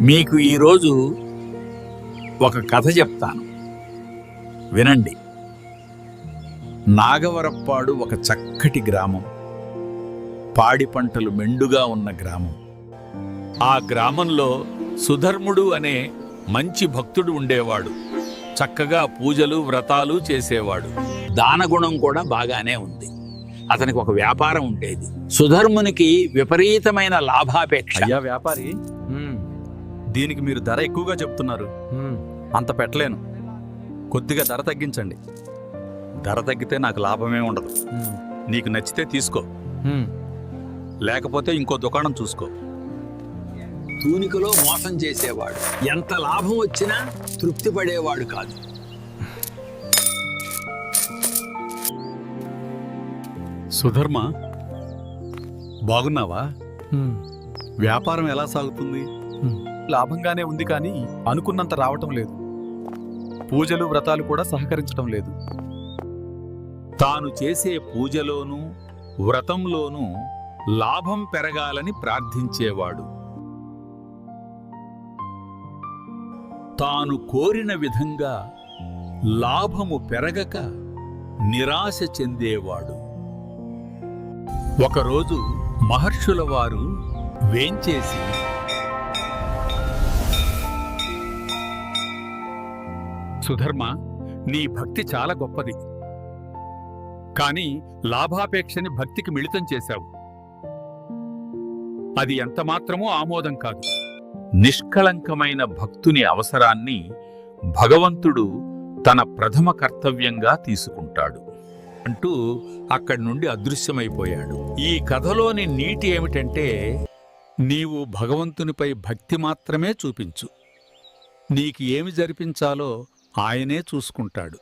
మీకు ఈరోజు ఒక కథ చెప్తాను. వినండి. నాగవరప్పాడు ఒక చక్కటి గ్రామం. పాడి పంటలు మెండుగా ఉన్న గ్రామం. ఆ గ్రామంలో సుధర్ముడు అనే మంచి భక్తుడు ఉండేవాడు. చక్కగా పూజలు వ్రతాలు చేసేవాడు. దానగుణం కూడా బాగానే ఉంది. అతనికి ఒక వ్యాపారం ఉండేది. సుధర్మునికి విపరీతమైన లాభాపేక్ష. వ్యాపారి. దీనికి మీరు ధర ఎక్కువగా చెప్తున్నారు. అంత పెట్టలేను. కొద్దిగా ధర తగ్గించండి. ధర తగ్గితే నాకు లాభమే ఉండదు. నీకు నచ్చితే తీసుకో. లేకపోతే ఇంకో దుకాణం చూసుకో. తూనికలో మోసం చేసేవాడు. ఎంత లాభం వచ్చినా తృప్తి పడేవాడు కాదు. సుధర్మ బాగున్నావా? వ్యాపారం ఎలా సాగుతుంది? లాభంగానే ఉంది కానీ అనుకున్నంత రావటం లేదు. పూజలు వ్రతాలు కూడా సహకరించటం లేదు. తాను చేసే పూజలోనూ వ్రతంలోనూ లాభం పెరగాలని ప్రార్థించేవాడు. తాను కోరిన విధంగా లాభము పెరగక నిరాశ చెందేవాడు. ఒకరోజు మహర్షుల వారు వేంచేసి సుధర్మ నీ భక్తి చాలా గొప్పది. కానీ లాభాపేక్షని భక్తికి మిళితం చేశావు. అది ఎంతమాత్రమూ ఆమోదం కాదు. నిష్కళంకమైన భక్తుని అవసరాన్ని భగవంతుడు తన ప్రథమ కర్తవ్యంగా తీసుకుంటాడు అంటూ అక్కడి నుండి అదృశ్యమైపోయాడు. ఈ కథలోని నీటి ఏమిటంటే నీవు భగవంతునిపై భక్తి మాత్రమే చూపించు. నీకు ఏమి జరిపించాలో ఆయనే చూసుకుంటాడు.